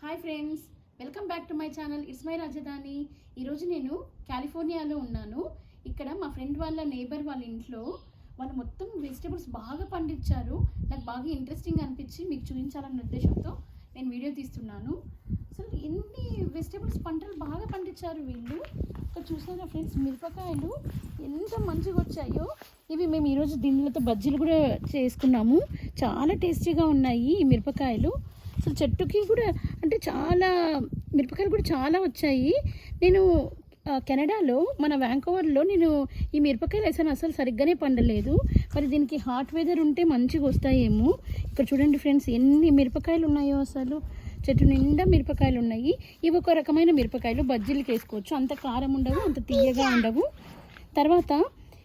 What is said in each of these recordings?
Hi friends welcome back to my channel. It's my Rajdhani. ఈరోజు నేను కాలిఫోర్నియాలో ఉన్నాను. ఇక్కడ మా ఫ్రెండ్ వాళ్ళ నేబర్ వాళ్ళ ఇంట్లో వాళ్ళు మొత్తం వెజిటేబుల్స్ బాగా పండించారు. నాకు బాగా ఇంట్రెస్టింగ్ అనిపించి మీకు చూపించాలన్న ఉద్దేశంతో నేను వీడియో తీస్తున్నాను. అసలు ఎన్ని వెజిటేబుల్స్ పంటలు బాగా పండించారు వీళ్ళు? ఇక్కడ చూసారా ఫ్రెండ్స్ మిరపకాయలు ఎంత మంచిగా వచ్చాయో. ఇవి మేము ఈరోజు దీనిలతో బజ్జీలు కూడా చేసుకున్నాము. చాలా టేస్టీగా ఉన్నాయి ఈ మిరపకాయలు. అసలు చెట్టుకి కూడా అంటే చాలా మిరపకాయలు కూడా చాలా వచ్చాయి. నేను కెనడాలో మన వ్యాంకోవర్లో నేను ఈ మిరపకాయలు వేసాను. అసలు సరిగ్గానే పండలేదు. మరి దీనికి హాట్ వెదర్ ఉంటే మంచిగా వస్తాయేమో. ఇక్కడ చూడండి ఫ్రెండ్స్ ఎన్ని మిరపకాయలు ఉన్నాయో అసలు. చెట్టు నిండా మిరపకాయలు ఉన్నాయి. ఇవి ఒక రకమైన మిరపకాయలు. బజ్జీలకి వేసుకోవచ్చు. అంత కారం ఉండవు అంత తీయగా ఉండవు. తర్వాత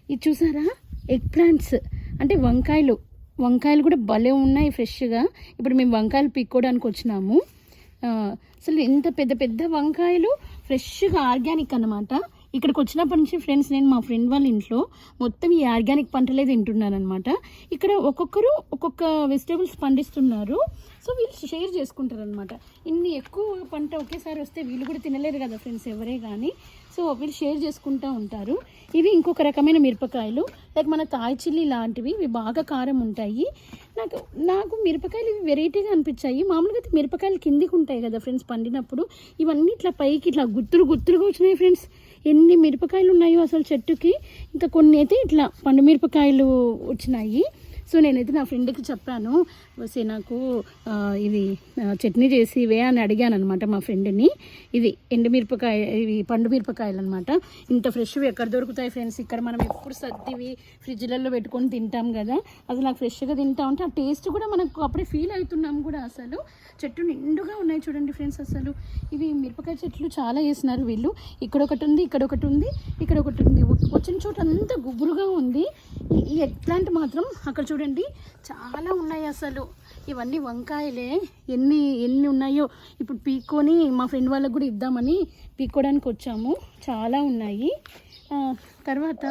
ఇది చూసారా? Egg plants. అంటే వంకాయలు. వంకాయలు కూడా భలే ఉన్నాయి ఫ్రెష్గా. ఇప్పుడు మేము వంకాయలు పీక్కోవడానికి వచ్చినాము. అసలు ఇంత పెద్ద పెద్ద వంకాయలు ఫ్రెష్గా ఆర్గానిక్ అనమాట ఇక్కడికి వచ్చినప్పటి నుంచి ఫ్రెండ్స్ నేను మా ఫ్రెండ్ వాళ్ళ ఇంట్లో మొత్తం ఈ ఆర్గానిక్ పంటలే తింటున్నాను అనమాట ఇక్కడ ఒక్కొక్కరు ఒక్కొక్క వెజిటేబుల్స్ పండిస్తున్నారు. సో వీళ్ళు షేర్ చేసుకుంటారు అనమాట ఇన్ని ఎక్కువ పంట ఒకేసారి వస్తే వీళ్ళు కూడా తినలేరు కదా ఫ్రెండ్స్ ఎవరే కానీ సో వీళ్ళు షేర్ చేసుకుంటూ ఉంటారు. ఇవి ఇంకొక రకమైన మిరపకాయలు. లైక్ మన తాయి చిల్లీ లాంటివి ఇవి బాగా కారం ఉంటాయి. నాకు నాకు మిరపకాయలు ఇవి వెరైటీగా అనిపించాయి. మామూలుగా అయితే మిరపకాయలు కిందికి ఉంటాయి కదా ఫ్రెండ్స్ పండినప్పుడు. ఇవన్నీ ఇట్లా పైకి ఇట్లా గుత్తులు గుత్తులుగా వచ్చినాయి ఫ్రెండ్స్. ఎన్ని మిరపకాయలు ఉన్నాయో అసలు చెట్టుకి. ఇంకా కొన్ని అయితే ఇట్లా పండు మిరపకాయలు వచ్చినాయి. సో నేనైతే నా ఫ్రెండ్కి చెప్పాను వసే నాకు ఇది చట్నీ చేసి ఇవే అని అడిగాను అనమాట మా ఫ్రెండ్ని. ఇది ఎండుమిరపకాయ ఇవి పండు మిరపకాయలు అనమాట ఇంత ఫ్రెష్వి ఎక్కడ దొరుకుతాయి ఫ్రెండ్స్? ఇక్కడ మనం ఎప్పుడు సర్దివి ఫ్రిడ్జ్లలో పెట్టుకొని తింటాం కదా. అది నాకు ఫ్రెష్గా తింటా ఉంటే ఆ టేస్ట్ కూడా మనకు అప్పుడే ఫీల్ అవుతున్నాం కూడా అసలు. చెట్టు నిండుగా ఉన్నాయి చూడండి ఫ్రెండ్స్ అసలు. ఇవి మిరపకాయ చెట్లు చాలా వేసినారు వీళ్ళు. ఇక్కడ ఒకటి ఉంది ఇక్కడ ఒకటి ఉంది ఇక్కడ ఒకటి ఉంది. వచ్చిన చోట అంతా గుబురుగా ఉంది. ఈ- మాత్రం అక్కడ చూడండి. చూడండి చాలా ఉన్నాయి అసలు. ఇవన్నీ వంకాయలే. ఎన్ని ఎన్ని ఉన్నాయో. ఇప్పుడు పీక్కొని మా ఫ్రెండ్ వాళ్ళకు కూడా ఇద్దామని పీక్కోడానికి వచ్చాము. చాలా ఉన్నాయి. తర్వాత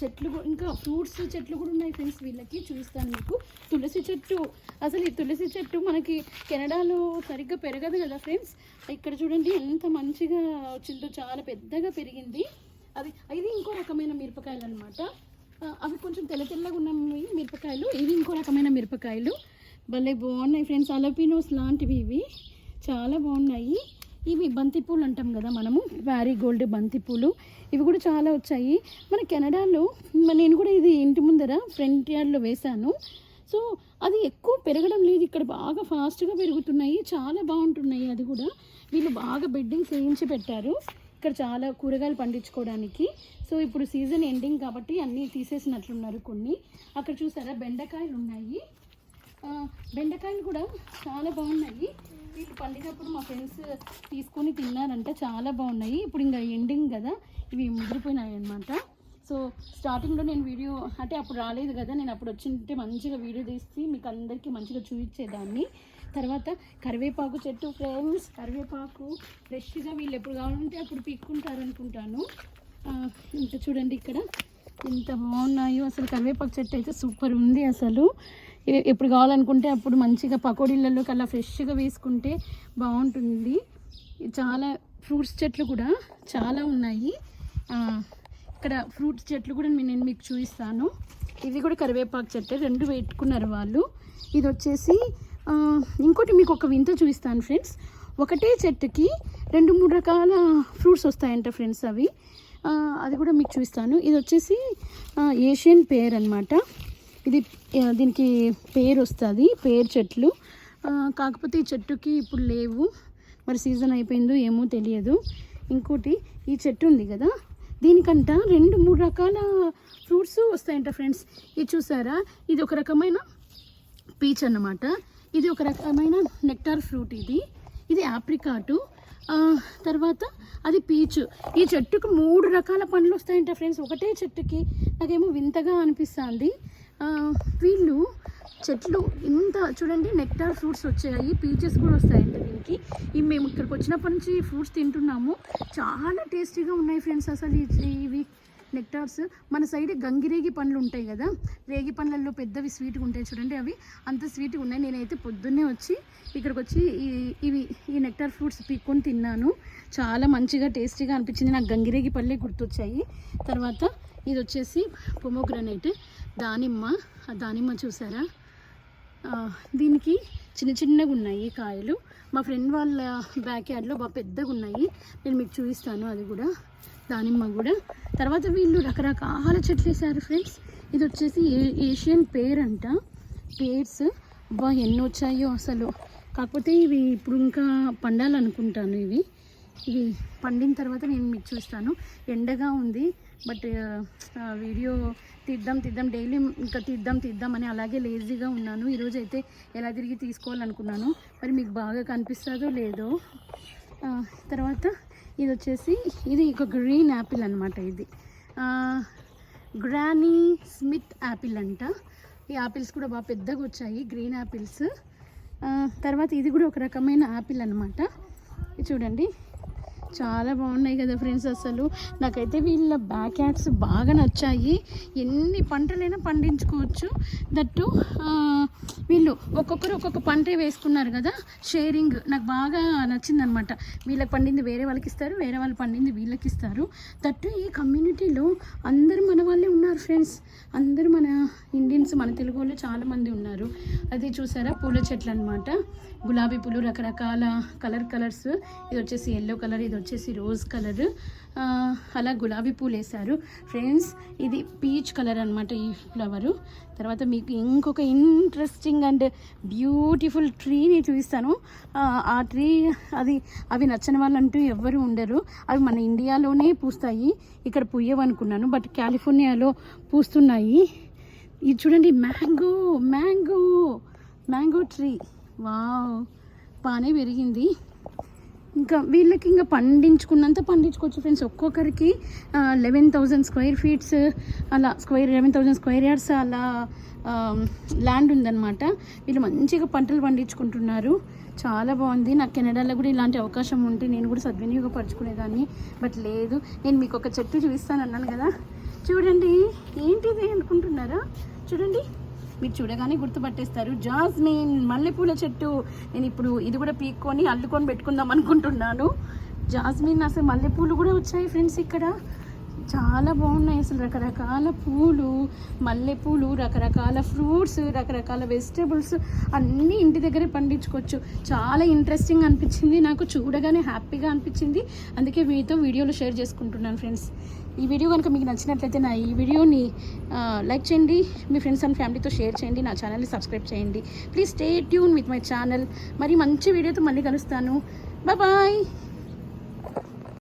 చెట్లు ఇంకా ఫ్రూట్స్ చెట్లు కూడా ఉన్నాయి ఫ్రెండ్స్ వీళ్ళకి. చూపిస్తాను మీకు. తులసి చెట్టు. అసలు ఈ తులసి చెట్టు మనకి కెనడాలో సరిగ్గా పెరగదు కదా ఫ్రెండ్స్. ఇక్కడ చూడండి ఎంత మంచిగా వచ్చిందో. చాలా పెద్దగా పెరిగింది. అది ఇది ఇంకో రకమైన మిరపకాయలు అనమాట అవి కొంచెం తెల్ల తెల్లగా ఉన్నాయి మిరపకాయలు. ఇవి ఇంకో రకమైన మిరపకాయలు. భలే బాగున్నాయి ఫ్రెండ్స్. అలపినోస్ లాంటివి ఇవి. చాలా బాగున్నాయి. ఇవి బంతిపూలు అంటాం కదా మనము. గోల్డ్ బంతిపూలు. ఇవి కూడా చాలా వచ్చాయి. మన కెనడాలో నేను కూడా ఇది ఇంటి ముందర ఫ్రంట్ యార్డ్లో వేశాను. సో అది ఎక్కువ పెరగడం లేదు. ఇక్కడ బాగా ఫాస్ట్గా పెరుగుతున్నాయి. చాలా బాగుంటున్నాయి అది కూడా. వీళ్ళు బాగా బెడ్డింగ్స్ వేయించి పెట్టారు. ఇక్కడ చాలా కూరగాయలు పండించుకోవడానికి. సో ఇప్పుడు సీజన్ ఎండింగ్ కాబట్టి అన్నీ తీసేసినట్లున్నారు కొన్ని. అక్కడ చూసారా బెండకాయలు ఉన్నాయి. బెండకాయలు కూడా చాలా బాగున్నాయి. వీటి పండినప్పుడు మా ఫ్రెండ్స్ తీసుకొని తిన్నారంట చాలా బాగున్నాయి. ఇప్పుడు ఇంకా ఎండింగ్ కదా ఇవి ముదిరిపోయినాయి అనమాట సో స్టార్టింగ్లో నేను వీడియో అంటే అప్పుడు రాలేదు కదా నేను అప్పుడు వచ్చింటే మంచిగా వీడియో తీసి మీకు అందరికీ మంచిగా చూపించేదాన్ని. తర్వాత కరివేపాకు చెట్టు ఫ్రెండ్స్ కరివేపాకు ఫ్రెష్గా వీళ్ళు ఎప్పుడు కావాలంటే అప్పుడు పీక్కుంటారు అనుకుంటాను ఇంత ఇంకా చూడండి ఇక్కడ. ఎంత బాగున్నాయో. అసలు కరివేపాకు చెట్టు అయితే సూపర్ ఉంది అసలు. ఎప్పుడు కావాలనుకుంటే అప్పుడు మంచిగా పకోడీలలో కల్లా ఫ్రెష్గా వేసుకుంటే బాగుంటుంది. చాలా ఫ్రూట్స్ చెట్లు కూడా చాలా ఉన్నాయి. ఇక్కడ ఫ్రూట్స్ చెట్లు కూడా నేను మీకు చూపిస్తాను. ఇది కూడా కరివేపాకు చెట్టు. రెండు పెట్టుకున్నారు వాళ్ళు. ఇది వచ్చేసి ఇంకోటి మీకు ఒక వింత చూపిస్తాను ఫ్రెండ్స్. ఒకటే చెట్టుకి రెండు మూడు రకాల ఫ్రూట్స్ వస్తాయంట ఫ్రెండ్స్ అవి. అది కూడా మీకు చూపిస్తాను. ఇది వచ్చేసి ఏషియన్ పేర్ అనమాట ఇది దీనికి పేరు వస్తుంది పేరు చెట్లు. కాకపోతే ఈ చెట్టుకి ఇప్పుడు లేవు. మరి సీజన్ అయిపోయిందో ఏమో తెలియదు. ఇంకోటి ఈ చెట్టు ఉంది కదా. దీనికంట రెండు మూడు రకాల ఫ్రూట్స్ వస్తాయంట ఫ్రెండ్స్. ఇది చూసారా? ఇది ఒక రకమైన పీచ్ అన్నమాట. ఇది ఒక రకమైన నెక్టార్ ఫ్రూట్ ఇది. ఇది ఆప్రికాటు. తర్వాత అది పీచు. ఈ చెట్టుకు మూడు రకాల పండ్లు వస్తాయంట ఫ్రెండ్స్. ఒకటే చెట్టుకి నాకేమో వింతగా అనిపిస్తుంది. వీళ్ళు చెట్లు ఇంత చూడండి నెక్టార్ ఫ్రూట్స్ వచ్చాయి. పీచెస్ కూడా వస్తాయంట దీనికి. ఇవి మేము ఇక్కడికి వచ్చినప్పటి నుంచి ఫ్రూట్స్ తింటున్నాము. చాలా టేస్టీగా ఉన్నాయి ఫ్రెండ్స్ అసలు ఇవి నెక్టార్స్ మన సైడ్ గంగిరేగి పండ్లు ఉంటాయి కదా రేగి పండ్లలో పెద్దవి స్వీట్గా ఉంటాయి చూడండి అవి. అంత స్వీట్గా ఉన్నాయి. నేనైతే పొద్దున్నే వచ్చి ఇక్కడికి వచ్చి ఈ- ఇవి ఈ నెక్టార్ ఫ్రూట్స్ పీక్కొని తిన్నాను. చాలా మంచిగా టేస్టీగా అనిపించింది. నాకు గంగిరేగి పళ్ళే గుర్తొచ్చాయి. తర్వాత ఇది వచ్చేసి పొమోగ్రనైట్. దానిమ్మ ఆ దానిమ్మ చూసారా? దీనికి చిన్న చిన్నగా ఉన్నాయి కాయలు. మా ఫ్రెండ్ వాళ్ళ బ్యాక్ యార్డ్లో బాగా పెద్దగా ఉన్నాయి నేను మీకు చూపిస్తాను అది కూడా. దానిమ్మ కూడా. తర్వాత వీళ్ళు రకరకాల చెట్లు వేసారు ఫ్రెండ్స్. ఇది వచ్చేసి ఏ- ఏషియన్ పేర్ అంట. పేర్స్ బా ఎన్ని వచ్చాయో అసలు. కాకపోతే ఇవి ఇప్పుడు ఇంకా పండాలనుకుంటాను ఇవి. ఇవి పండిన తర్వాత నేను మీకు చూస్తాను. ఎండగా ఉంది బట్ వీడియో తీద్దాం తీద్దాం డైలీ ఇంకా తీద్దాం తీద్దాం అని అలాగే లేజీగా ఉన్నాను. ఈరోజు అయితే ఎలా తిరిగి తీసుకోవాలనుకున్నాను మరి మీకు బాగా కనిపిస్తుందో లేదో. తర్వాత ఇది వచ్చేసి ఇది ఒక గ్రీన్ యాపిల్ అనమాట ఇది. గ్రానీ స్మిత్ యాపిల్ అంట. ఈ యాపిల్స్ కూడా బాగా పెద్దగా వచ్చాయి గ్రీన్ యాపిల్స్. తర్వాత ఇది కూడా ఒక రకమైన యాపిల్ అనమాట చూడండి. చాలా బాగున్నాయి కదా ఫ్రెండ్స్ అసలు. నాకైతే వీళ్ళ బ్యాక్ యాడ్స్ బాగా నచ్చాయి. ఎన్ని పంటలైనా పండించుకోవచ్చు. దట్టు వీళ్ళు ఒక్కొక్కరు ఒక్కొక్క పంటే వేసుకున్నారు కదా. షేరింగ్ నాకు బాగా నచ్చిందనమాట వీళ్ళకి పండింది వేరే వాళ్ళకి ఇస్తారు వేరే వాళ్ళు పండింది వీళ్ళకి ఇస్తారు. దట్టు ఈ కమ్యూనిటీలో అందరూ మన వాళ్ళే ఉన్నారు ఫ్రెండ్స్. అందరూ మన ఇండియన్స్ మన తెలుగు వాళ్ళు చాలామంది ఉన్నారు. అది చూసారా? పూల చెట్లు అనమాట గులాబీ పూలు రకరకాల కలర్ కలర్స్. ఇది వచ్చేసి ఎల్లో కలర్ ఇది వచ్చేసి రోజ్ కలర్. అలా గులాబీ పూలు వేశారు. ఫ్రెండ్స్ ఇది పీచ్ కలర్ అనమాట ఈ ఫ్లవరు తర్వాత మీకు ఇంకొక ఇంట్రెస్టింగ్ అండ్ బ్యూటిఫుల్ ట్రీని చూపిస్తాను. ఆ, ట్రీ అది అవి నచ్చని వాళ్ళంటూ ఎవ్వరు ఉండరు. అవి మన ఇండియాలోనే పూస్తాయి. ఇక్కడ పూయవనుకున్నాను బట్ కాలిఫోర్నియాలో పూస్తున్నాయి. ఇది చూడండి mango mango mango tree wow. బాగానే పెరిగింది. ఇంకా వీళ్ళకి ఇంకా పండించుకున్నంత పండించుకోవచ్చు ఫ్రెండ్స్. ఒక్కొక్కరికి లెవెన్ థౌజండ్ స్క్వేర్ ఫీట్స్ అలా square eleven thousand square yards అలా ల్యాండ్ ఉందన్నమాట. వీళ్ళు మంచిగా పంటలు పండించుకుంటున్నారు. చాలా బాగుంది. నాకు కెనడాలో కూడా ఇలాంటి అవకాశం ఉంటే నేను కూడా సద్వినియోగపరచుకునేదాన్ని. బట్ లేదు నేను మీకు ఒక చెట్టు చూపిస్తాను అన్నాను కదా. చూడండి ఏంటిది అనుకుంటున్నారా? చూడండి. మీరు చూడగానే గుర్తుపట్టేస్తారు. జాస్మిన్ మల్లెపూల చెట్టు. నేను ఇప్పుడు ఇది కూడా పీక్కొని అల్లుకొని పెట్టుకుందాం అనుకుంటున్నాను. జాస్మిన్ అసలు మల్లెపూలు కూడా వచ్చాయి ఫ్రెండ్స్ ఇక్కడ. చాలా బాగున్నాయి అసలు రకరకాల పూలు మల్లెపూలు రకరకాల ఫ్రూట్స్ రకరకాల వెజిటేబుల్స్ అన్నీ ఇంటి దగ్గరే పండించుకోవచ్చు. చాలా ఇంట్రెస్టింగ్ అనిపించింది. నాకు చూడగానే హ్యాపీగా అనిపించింది. అందుకే మీతో వీడియోలు షేర్ చేసుకుంటున్నాను ఫ్రెండ్స్. ఈ వీడియో కనుక మీకు నచ్చినట్లయితే నా ఈ వీడియోని లైక్ చేయండి. మీ ఫ్రెండ్స్ అండ్ ఫ్యామిలీతో షేర్ చేయండి. నా ఛానల్ని సబ్స్క్రైబ్ చేయండి. Please stay tune with my channel. మరి మంచి వీడియోతో మళ్ళీ కలుస్తాను. బాయ్.